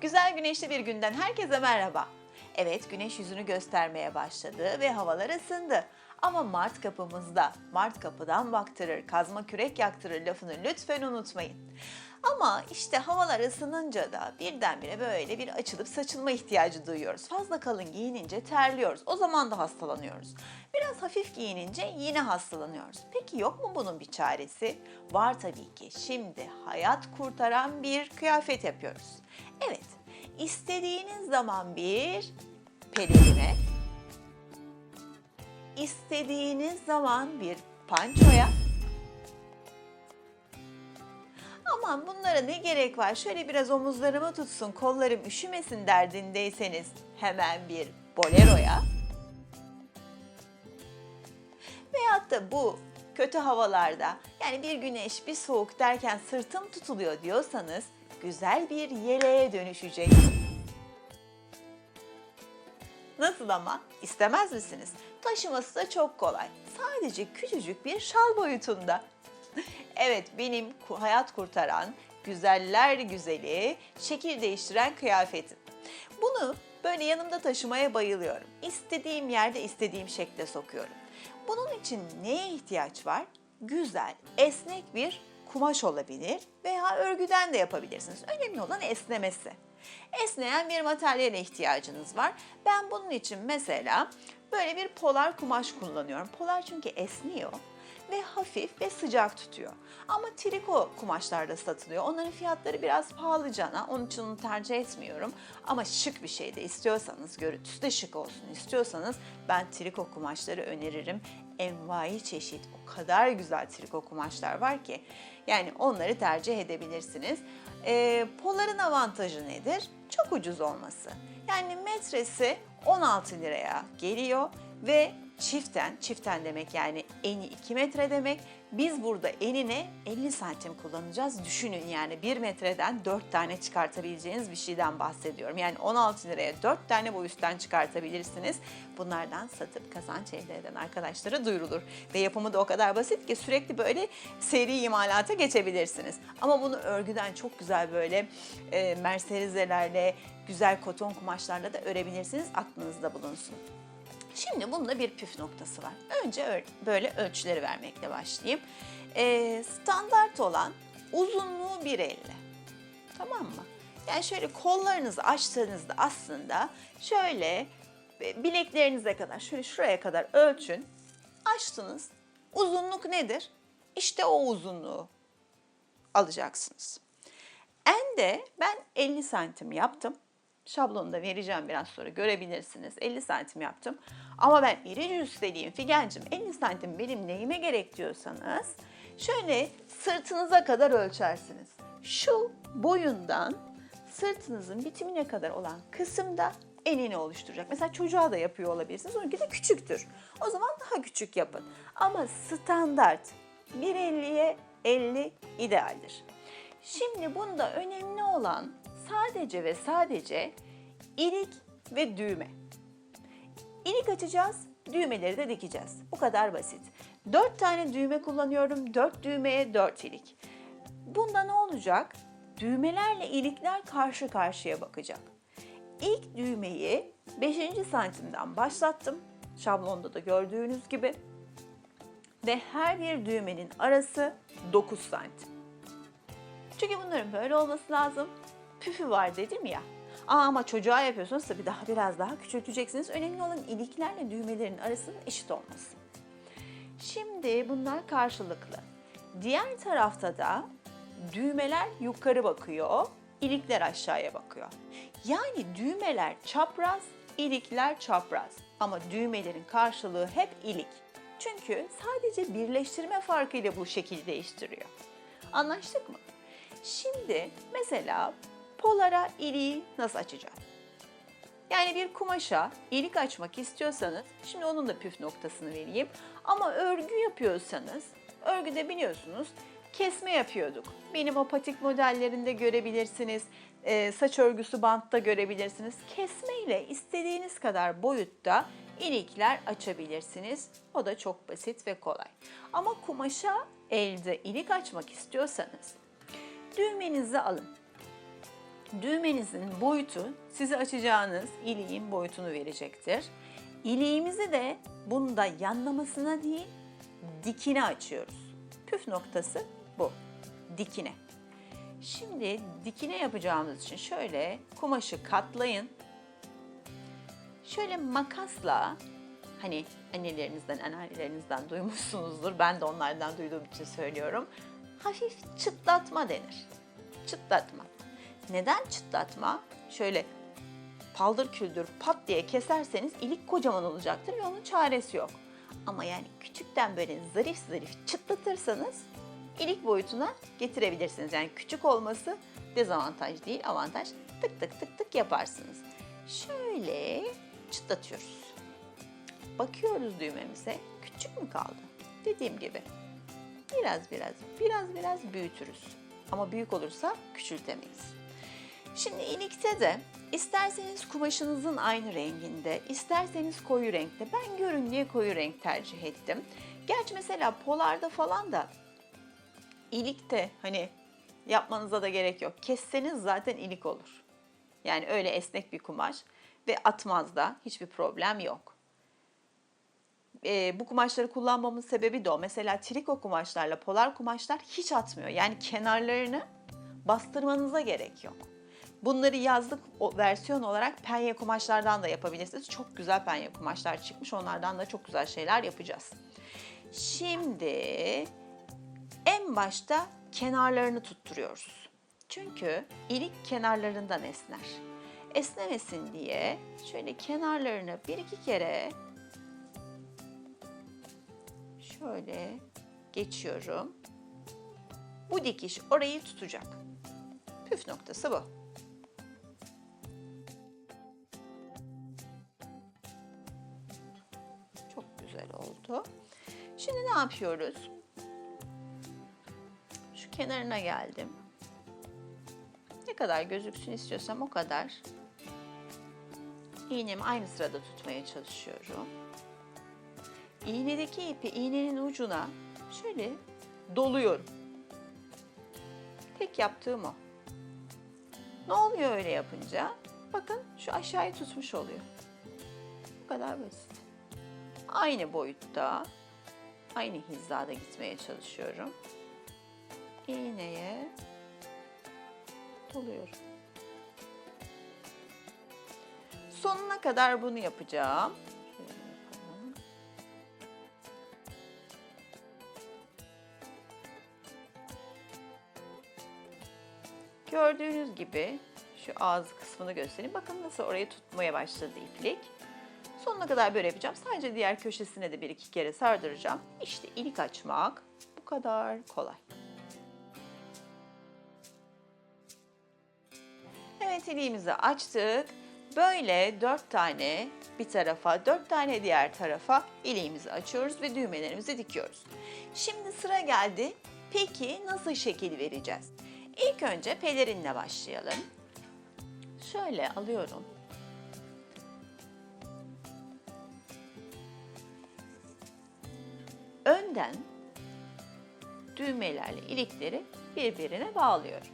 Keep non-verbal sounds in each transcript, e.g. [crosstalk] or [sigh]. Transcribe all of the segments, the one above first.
Güzel güneşli bir günden herkese merhaba. Evet güneş yüzünü göstermeye başladı ve havalar ısındı. Ama Mart kapımızda, Mart kapıdan baktırır, kazma kürek yaktırır lafını lütfen unutmayın. Ama işte havalar ısınınca da birdenbire böyle bir açılıp saçılma ihtiyacı duyuyoruz. Fazla kalın giyinince terliyoruz. O zaman da hastalanıyoruz. Biraz hafif giyinince yine hastalanıyoruz. Peki yok mu bunun bir çaresi? Var tabii ki. Şimdi hayat kurtaran bir kıyafet yapıyoruz. Evet, istediğiniz zaman bir pelerine, istediğiniz zaman bir pançoya, aman bunlara ne gerek var? Şöyle biraz omuzlarımı tutsun kollarım üşümesin derdindeyseniz hemen bir boleroya. Veyahut da bu kötü havalarda yani bir güneş bir soğuk derken sırtım tutuluyor diyorsanız güzel bir yeleğe dönüşecek. Nasıl ama? İstemez misiniz? Taşıması da çok kolay. Sadece küçücük bir şal boyutunda. [laughs] Evet benim hayat kurtaran, güzeller güzeli, şekil değiştiren kıyafetim. Bunu böyle yanımda taşımaya bayılıyorum. İstediğim yerde istediğim şekle sokuyorum. Bunun için neye ihtiyaç var? Güzel, esnek bir kumaş olabilir veya örgüden de yapabilirsiniz. Önemli olan esnemesi. Esneyen bir materyale ihtiyacınız var. Ben bunun için mesela böyle bir polar kumaş kullanıyorum. Polar çünkü esniyor ve hafif ve sıcak tutuyor. Ama triko kumaşlar da satılıyor. Onların fiyatları biraz pahalı cana. Onun için onu tercih etmiyorum. Ama şık bir şey de istiyorsanız, görüntüsü de şık olsun istiyorsanız ben triko kumaşları öneririm. Envai çeşit o kadar güzel triko kumaşlar var ki. Yani onları tercih edebilirsiniz. Ee, Polar'ın avantajı nedir? Çok ucuz olması. Yani metresi 16 liraya geliyor ve çiften, çiften demek yani eni 2 metre demek. Biz burada enine 50 santim kullanacağız. Düşünün yani 1 metreden 4 tane çıkartabileceğiniz bir şeyden bahsediyorum. Yani 16 liraya 4 tane bu üstten çıkartabilirsiniz. Bunlardan satıp kazanç elde eden arkadaşlara duyurulur. Ve yapımı da o kadar basit ki sürekli böyle seri imalata geçebilirsiniz. Ama bunu örgüden çok güzel böyle e, merserizelerle, güzel koton kumaşlarla da örebilirsiniz. Aklınızda bulunsun. Şimdi bunda bir püf noktası var. Önce böyle ölçüleri vermekle başlayayım. Ee, standart olan uzunluğu 1.50. Tamam mı? Yani şöyle kollarınızı açtığınızda aslında şöyle e, bileklerinize kadar, şöyle şuraya kadar ölçün. Açtınız. Uzunluk nedir? İşte o uzunluğu alacaksınız. En de ben 50 santim yaptım. Şablonu da vereceğim biraz sonra görebilirsiniz. 50 santim yaptım. Ama ben iri cüsseliyim Figen'cim 50 santim benim neyime gerek diyorsanız şöyle sırtınıza kadar ölçersiniz. Şu boyundan sırtınızın bitimine kadar olan kısımda enini oluşturacak. Mesela çocuğa da yapıyor olabilirsiniz. Onunki de küçüktür. O zaman daha küçük yapın. Ama standart 1.50'ye 50 idealdir. Şimdi bunda önemli olan sadece ve sadece ilik ve düğme. İlik açacağız, düğmeleri de dikeceğiz. Bu kadar basit. 4 tane düğme kullanıyorum. 4 düğmeye 4 ilik. Bunda ne olacak? Düğmelerle ilikler karşı karşıya bakacak. İlk düğmeyi 5. santimden başlattım. Şablonda da gördüğünüz gibi. Ve her bir düğmenin arası 9 santim. Çünkü bunların böyle olması lazım. Püfü var dedim ya. Aa, ama çocuğa yapıyorsunuz tabii daha biraz daha küçülteceksiniz. Önemli olan iliklerle düğmelerin arasının eşit olması. Şimdi bunlar karşılıklı. Diğer tarafta da düğmeler yukarı bakıyor, ilikler aşağıya bakıyor. Yani düğmeler çapraz, ilikler çapraz. Ama düğmelerin karşılığı hep ilik. Çünkü sadece birleştirme farkıyla bu şekil değiştiriyor. Anlaştık mı? Şimdi mesela polara iliği nasıl açacağım? Yani bir kumaşa ilik açmak istiyorsanız, şimdi onun da püf noktasını vereyim. Ama örgü yapıyorsanız, örgüde biliyorsunuz kesme yapıyorduk. Benim o patik modellerinde görebilirsiniz. Ee, saç örgüsü bantta görebilirsiniz. Kesme ile istediğiniz kadar boyutta ilikler açabilirsiniz. O da çok basit ve kolay. Ama kumaşa elde ilik açmak istiyorsanız düğmenizi alın. Düğmenizin boyutu size açacağınız iliğin boyutunu verecektir. İliğimizi de bunda yanlamasına değil dikine açıyoruz. Püf noktası bu. Dikine. Şimdi dikine yapacağımız için şöyle kumaşı katlayın. Şöyle makasla hani annelerinizden, anneannelerinizden duymuşsunuzdur. Ben de onlardan duyduğum için söylüyorum. Hafif çıtlatma denir. Çıtlatma. Neden çıtlatma? Şöyle paldır küldür pat diye keserseniz ilik kocaman olacaktır ve onun çaresi yok. Ama yani küçükten böyle zarif zarif çıtlatırsanız ilik boyutuna getirebilirsiniz. Yani küçük olması dezavantaj değil, avantaj. Tık tık tık tık yaparsınız. Şöyle çıtlatıyoruz. Bakıyoruz düğmemize. Küçük mü kaldı? Dediğim gibi biraz biraz biraz biraz büyütürüz. Ama büyük olursa küçültemeyiz. Şimdi ilikte de isterseniz kumaşınızın aynı renginde, isterseniz koyu renkte. Ben görün diye koyu renk tercih ettim. Gerçi mesela polarda falan da ilikte hani yapmanıza da gerek yok. Kesseniz zaten ilik olur. Yani öyle esnek bir kumaş ve atmaz da hiçbir problem yok. Ee, bu kumaşları kullanmamın sebebi de o. Mesela triko kumaşlarla polar kumaşlar hiç atmıyor. Yani kenarlarını bastırmanıza gerek yok. Bunları yazlık o- versiyon olarak penye kumaşlardan da yapabilirsiniz. Çok güzel penye kumaşlar çıkmış. Onlardan da çok güzel şeyler yapacağız. Şimdi en başta kenarlarını tutturuyoruz. Çünkü ilik kenarlarından esner. Esnemesin diye şöyle kenarlarını bir iki kere şöyle geçiyorum. Bu dikiş orayı tutacak. Püf noktası bu. Güzel oldu. Şimdi ne yapıyoruz? Şu kenarına geldim. Ne kadar gözüksün istiyorsam o kadar. İğnemi aynı sırada tutmaya çalışıyorum. İğnedeki ipi iğnenin ucuna şöyle doluyorum. Tek yaptığım o. Ne oluyor öyle yapınca? Bakın şu aşağıyı tutmuş oluyor. Bu kadar basit. Aynı boyutta, aynı hizada gitmeye çalışıyorum. İğneye doluyorum. Sonuna kadar bunu yapacağım. Gördüğünüz gibi şu ağız kısmını göstereyim. Bakın nasıl orayı tutmaya başladı iplik. Sonuna kadar böyle yapacağım. Sadece diğer köşesine de bir iki kere sardıracağım. İşte ilik açmak bu kadar kolay. Evet iliğimizi açtık. Böyle dört tane bir tarafa, dört tane diğer tarafa iliğimizi açıyoruz ve düğmelerimizi dikiyoruz. Şimdi sıra geldi. Peki nasıl şekil vereceğiz? İlk önce pelerinle başlayalım. Şöyle alıyorum. Önden düğmelerle ilikleri birbirine bağlıyorum.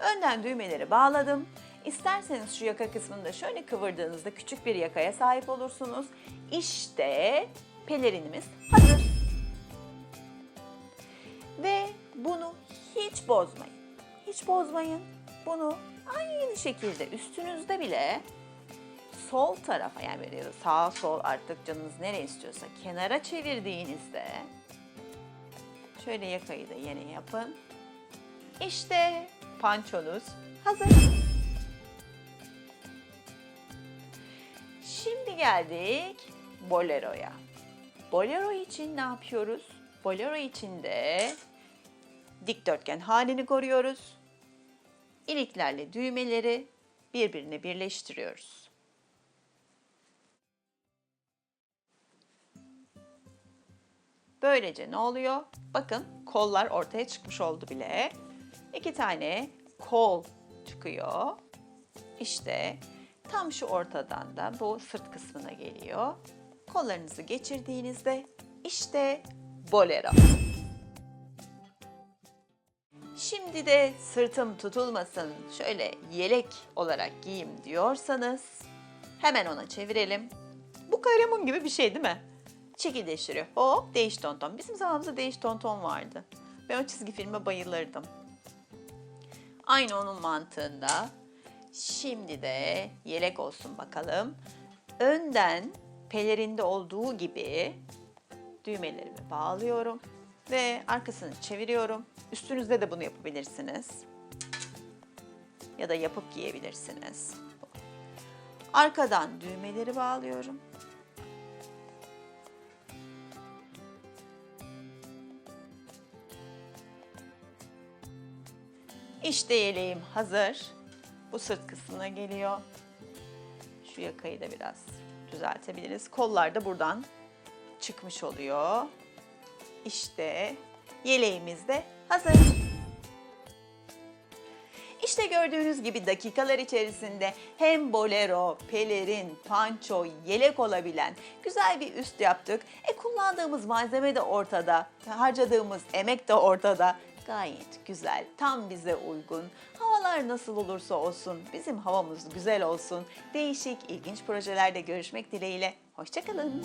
Önden düğmeleri bağladım. İsterseniz şu yaka kısmını da şöyle kıvırdığınızda küçük bir yakaya sahip olursunuz. İşte pelerinimiz hazır. Ve bunu hiç bozmayın. Hiç bozmayın. Bunu aynı şekilde üstünüzde bile sol tarafa yani böyle sağ sol artık canınız nereye istiyorsa kenara çevirdiğinizde şöyle yakayı da yine yapın. İşte pançonuz hazır. Şimdi geldik boleroya. Bolero için ne yapıyoruz? Bolero için de dikdörtgen halini koruyoruz. İliklerle düğmeleri birbirine birleştiriyoruz. Böylece ne oluyor? Bakın kollar ortaya çıkmış oldu bile. İki tane kol çıkıyor. İşte tam şu ortadan da bu sırt kısmına geliyor. Kollarınızı geçirdiğinizde İşte bolero. Şimdi de sırtım tutulmasın, şöyle yelek olarak giyeyim diyorsanız hemen ona çevirelim. Bu kalemun gibi bir şey değil mi? Şekil değiştiriyor. Hop değiş tonton. Bizim zamanımızda değiş tonton vardı. Ben o çizgi filme bayılırdım. Aynı onun mantığında. Şimdi de yelek olsun bakalım. Önden pelerinde olduğu gibi düğmelerimi bağlıyorum ve arkasını çeviriyorum. Üstünüzde de bunu yapabilirsiniz. Ya da yapıp giyebilirsiniz. Arkadan düğmeleri bağlıyorum. İşte yeleğim hazır. Bu sırt kısmına geliyor. Şu yakayı da biraz düzeltebiliriz. Kollar da buradan çıkmış oluyor. İşte yeleğimiz de hazır. İşte gördüğünüz gibi dakikalar içerisinde hem bolero, pelerin, panço, yelek olabilen güzel bir üst yaptık. E kullandığımız malzeme de ortada, harcadığımız emek de ortada. Gayet güzel, tam bize uygun. Havalar nasıl olursa olsun, bizim havamız güzel olsun. Değişik, ilginç projelerde görüşmek dileğiyle. Hoşçakalın.